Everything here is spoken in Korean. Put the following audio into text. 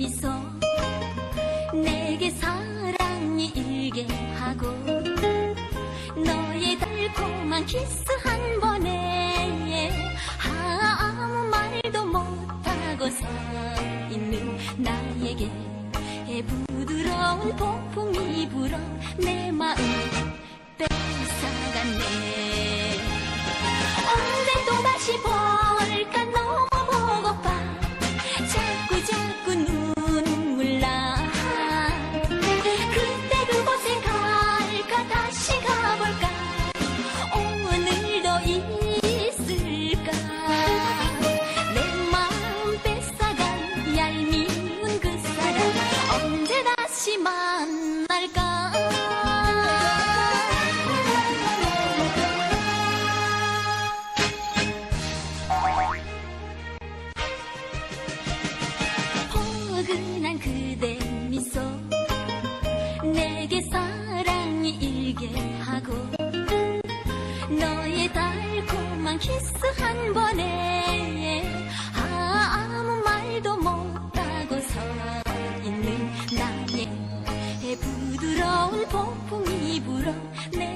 미소 내게 사랑이 일게 하고 너의 달콤한 키스 한 번에 아무 말도 못하고 서 있는 나에게 부드러운 폭풍이 내 마음 뺏어간 얄미운 그 사람 언제 다시 만날까? 포근한 그대 미소 내게 사랑이 일게 하고 너의 달콤한 키스 한 번에. 아, 아무 말도 못하고 서 있는 나의 부드러운 폭풍이 불어 내